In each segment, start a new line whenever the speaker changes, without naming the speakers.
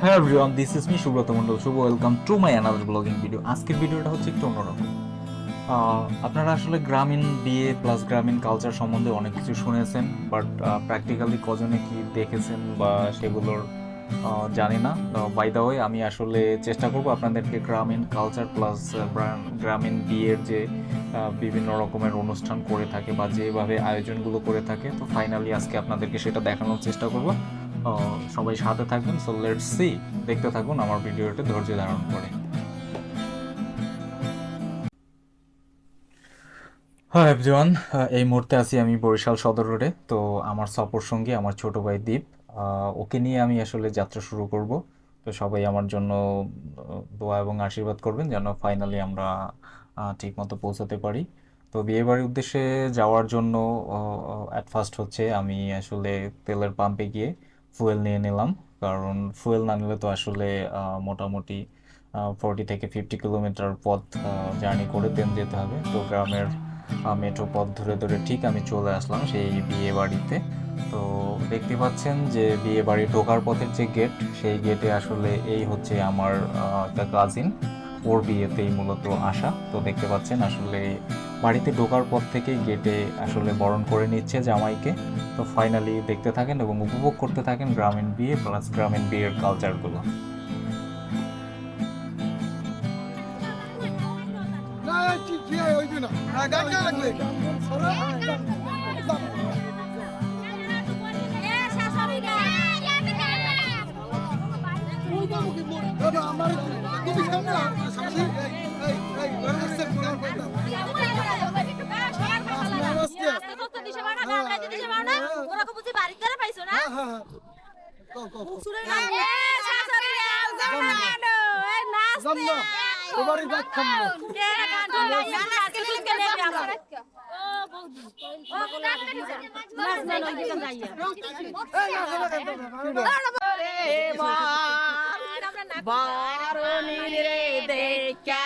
Hello everyone this is me Subrata Mondal Shubho welcome to my another blogging video আজকের ভিডিওটা হচ্ছে একটু অন্যরকম। আপনারা আসলে গ্রামীণ বিয়ে প্লাস গ্রামীণ কালচার সম্বন্ধে অনেক কিছু শুনেছেন বাট প্র্যাকটিক্যালি কজনে কি দেখেছেন বা সেগুলোর জানি না। বাই দা ওয়ে আমি আসলে চেষ্টা করব আপনাদেরকে গ্রামীণ কালচার প্লাস গ্রামীণ বিয়ের যে বিভিন্ন রকমের অনুষ্ঠান করে থাকে বা যেভাবে আয়োজনগুলো করে থাকে, তো ফাইনালি আজকে আপনাদেরকে সেটা দেখানোর চেষ্টা করব। সবাই সাথে থাকবেন সো লেট সি দেখতে থাকুন আমার ভিডিওটা ধৈর্য ধারণ করে। হ্যাঁ এভরিওয়ান এই মুহূর্তে আছি আমি বরিশাল সদর রোডে তো আমার সফর সঙ্গী আমার ছোট ভাই দ্বীপ ওকে নিয়ে আমি আসলে যাত্রা শুরু করব। তো সবাই আমার জন্য দোয়া এবং আশীর্বাদ করবেন যেন ফাইনালি আমরা ঠিক মতো পৌঁছাতে পারি। তো বিয়েবাড়ির উদ্দেশ্যে যাওয়ার জন্য অ্যাট ফার্স্ট হচ্ছে আমি আসলে তেলের পাম্পে গিয়ে ফুয়েল নিয়ে নিলাম। কারণ ফুয়েল না নিলে তো আসলে মোটামুটি ফোরটি থেকে ফিফটি কিলোমিটার পথ জার্নি করে দেন যেতে হবে। তো গ্রামের মেট্রো পথ ধরে ধরে ঠিক আমি চলে আসলাম সেই বিয়ে বাড়িতে। তো দেখতে পাচ্ছেন যে বিয়ে বাড়ি ঢোকার পথের যে গেট সেই গেটে আসলে এই হচ্ছে আমার একটা কাজিন ওর বিয়েতেই মূলত আসা। তো দেখতে পাচ্ছেন আসলে বাড়িতে ঢোকার পর থেকেই গেটে আসলে বরণ করে নিচ্ছে জামাইকে। তো ফাইনালি দেখতে থাকেন এবং উপভোগ করতে থাকেন গ্রামীণ বিয়ে প্লাস গ্রামীণ বিয়ের কালচারগুলো
আমার তুমি সামনে সামনে এই এই ঘরে আসছে কোন কোন হ্যাঁ হ্যাঁ কও কও জামনা তোমার বাদ খাম
বারণী রে দেখা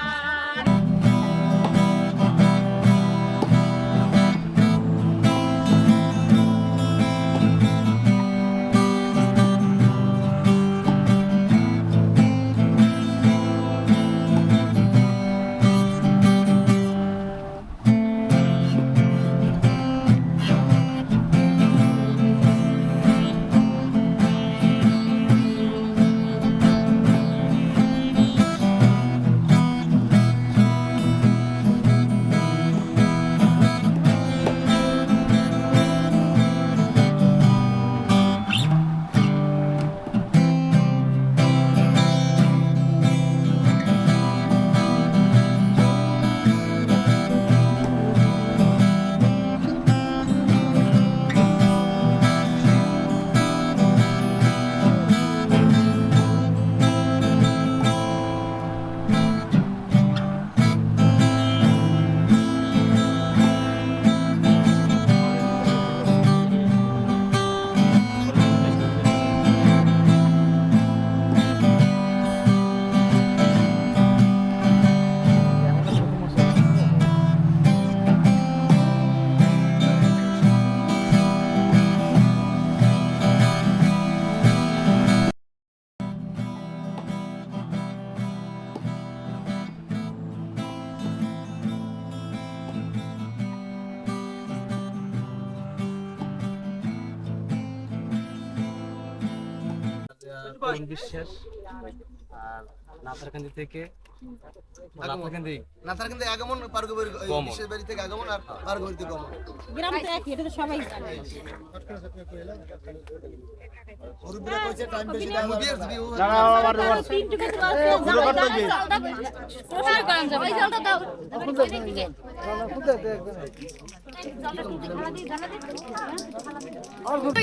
করুণ বিশ্বাস আর নাতারকান্দি থেকে নাতারকান্দি
নাথার আগমন পার বিশেষ বাড়ি থেকে আগমন আর পার থেকে কমন
গ্রাম তো একই এটা তো সবাই জানে।
মুরব্বিরা কইছে টাইম বেশি দাও বিয়ের দিবি ও
তিনটে কাছে আছে প্রচার করেন যাবে। ওই জলটা দাও।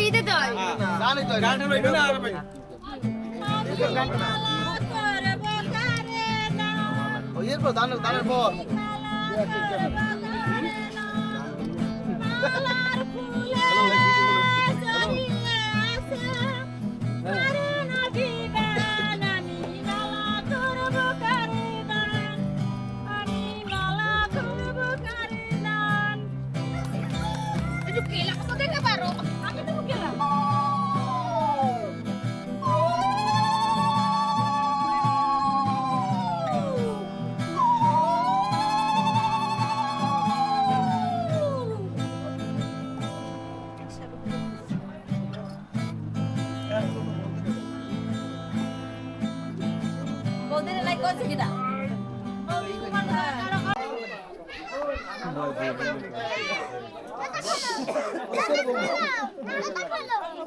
ঈদে দাও
জানি তো গানটা না। আর ভাই
না।
এরপর ধানের ধানের পর
বৌদির লাইক করছে কিনা?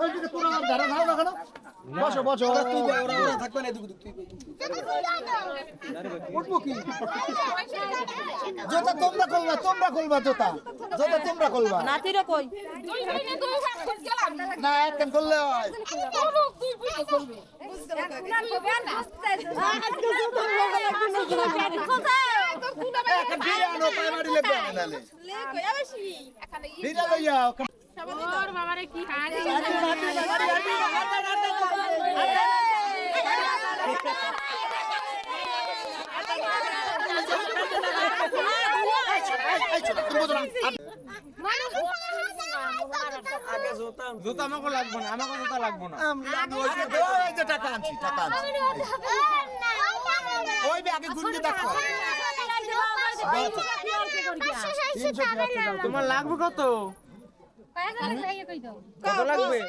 ওইদিকে তোরা ধারা ধারা না কেন বসো বসো তুই ওরা থাকবে না এদিকে তুই উঠবো কি জোতা তোমরা করবা তোমরা করবা জোতা জোতা তোমরা করবা
নাতিরও কই
না একখান করলে হয় একখান
জুতা আমাকে লাগবে না আমাকে জুতা লাগবে না
ওই যে টাকা আনছি টাকা আনছি ওই গুনকে দেখো
তোমার লাগবে কত কত লাগবে?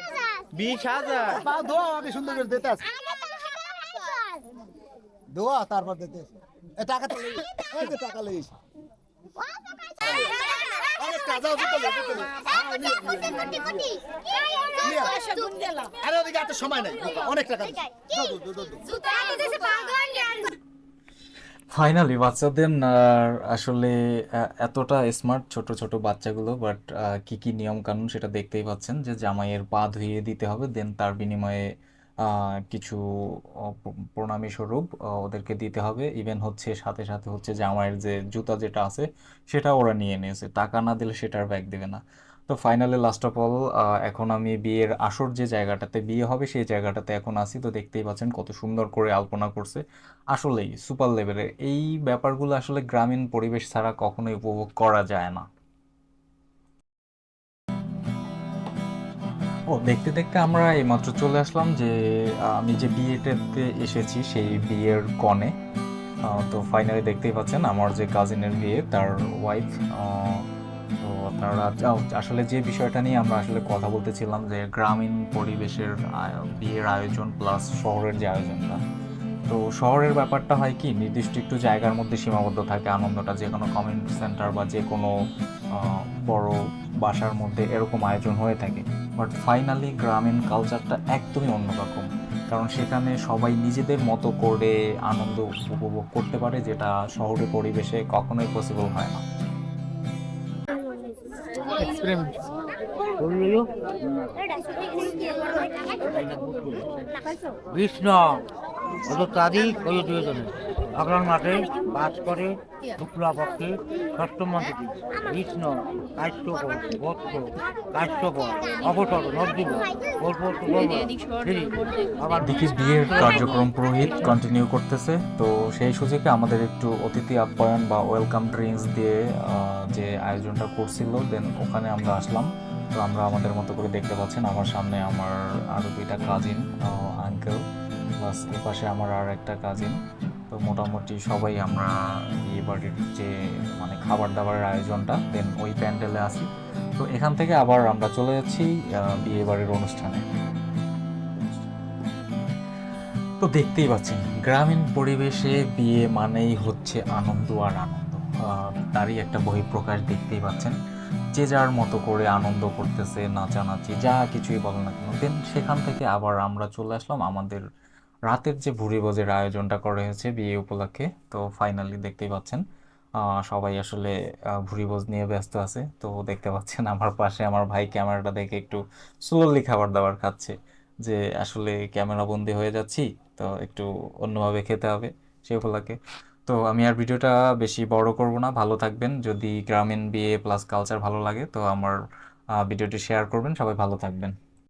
বিশ হাজার।
পা আমি সুন্দর করে দিতে আসি ধোয়া তারপর দিতে আসি। এ টাকা তো। আরে ওদিকে এত সময় নাই। অনেক টাকা দিছি। দাও, দাও, দাও, দাও, দাও।
ফাইনালি বাচ্চাদের আসলে এতটা স্মার্ট ছোট ছোট বাচ্চাগুলো বাট কি কি নিয়ম কানুন সেটা দেখতেই পাচ্ছেন যে জামাইয়ের পা ধুইয়ে দিতে হবে দেন তার বিনিময়ে কিছু প্রণামী স্বরূপ ওদেরকে দিতে হবে। ইভেন হচ্ছে, সাথে সাথে হচ্ছে জামাইয়ের যে জুতা যেটা আছে, সেটা ওরা নিয়ে নিয়েছে। টাকা না দিলে সেটার ব্যাগ দেবে না। তো ফাইনালি লাস্ট অফ অল এখন আমি বিয়ের আসর যে জায়গাটাতে বিয়ে হবে সেই জায়গাটাতে এখন আসি তো দেখতেই পাচ্ছেন কত সুন্দর করে আলপনা করছে। আসলেই সুপার লেভেলের এই ব্যাপারগুলো আসলে গ্রামীণ পরিবেশ ছাড়া কখনোই উপভোগ করা যায় না। ও, দেখতে দেখতে আমরা এইমাত্র চলে আসলাম যে আমি যে বিয়েটাতে এসেছি সেই বিয়ের কনে। তো ফাইনালি দেখতেই পাচ্ছেন আমার যে কাজিনের বিয়ে, তার ওয়াইফ তো আপনারা আসলে যে বিষয়টা নিয়ে আমরা আসলে কথা বলতেছিলাম যে গ্রামীণ পরিবেশের বিয়ের আয়োজন প্লাস শহরের যে আয়োজনটা, তো শহরের ব্যাপারটা হয় কি, নির্দিষ্ট একটু জায়গার মধ্যে সীমাবদ্ধ থাকে, আনন্দটা যে কোনো কমিউনিটি সেন্টার বা যে কোনো বড় বাসার মধ্যে এরকম আয়োজন হয়ে থাকে। বাট ফাইনালি গ্রামীণ কালচারটা একদমই অন্যরকম, কারণ সেখানে সবাই নিজেদের মতো করে আনন্দ উপভোগ করতে পারে, যেটা শহরের পরিবেশে কখনোই পসিবল হয় না।
কৃষ্ণ অত তারিখ ওই দুজনে অগ্রহণ মাঠে বাস করে শুক্লা পক্ষে কৃষ্ণ কাশ্যপ বৎস কাশ্যপ অবসর আবার
বিয়ের কার্যক্রম পুরোহিত কন্টিনিউ করতেছে। তো সেই সুযোগে আমাদের একটু অতিথি আপ্যায়ন বা ওয়েলকাম ড্রিঙ্কস দিয়ে যে আয়োজনটা করছিল দেন ওখানে আমরা আসলাম। তো আমরা আমাদের মতো করে দেখতে পাচ্ছেন আমার সামনে আমার আরও দুইটা কাজিন আঙ্কেল প্লাস এ পাশে আমার আর একটা কাজিন তো মোটামুটি সবাই আমরা বিয়ে বাড়ির যে মানে খাবার দাবারের আয়োজনটা দেন ওই প্যান্ডেলে আসি। তো এখান থেকে আবার আমরা চলে যাচ্ছি বিয়ে বাড়ির অনুষ্ঠানে। তো দেখতেই পাচ্ছেন, গ্রামীণ পরিবেশে বিয়ে মানেই হচ্ছে আনন্দ আর আনন্দ। তারই একটা বহিঃপ্রকাশ দেখতেই পাচ্ছেন। যে যার মতো করে আনন্দ করতেছে, নাচানাচি, যা কিছুই বলো না কেন দেন সেখান থেকে আবার আমরা চলে আসলাম আমাদের রাতের যে ভুরিভোজের আয়োজনটা করা হয়েছে বিয়ে উপলক্ষে, তো ফাইনালি দেখতেই পাচ্ছেন সবাই আসলে ভুরিভোজ নিয়ে ব্যস্ত আছে। তো দেখতে পাচ্ছেন আমার পাশে আমার ভাই ক্যামেরাটা দেখে একটু স্লোলি খাবার দাবার খাচ্ছে যে আসলে ক্যামেরা বন্দি হয়ে যাচ্ছি, তো একটু অন্যভাবে খেতে হবে সে উপলক্ষে। তো আমি আর ভিডিওটা বেশি বড় করব না, ভালো থাকবেন। যদি গ্রামীণ বিয়ে প্লাস কালচার ভালো লাগে, তো আমার ভিডিওটি শেয়ার করবেন। সবাই ভালো থাকবেন।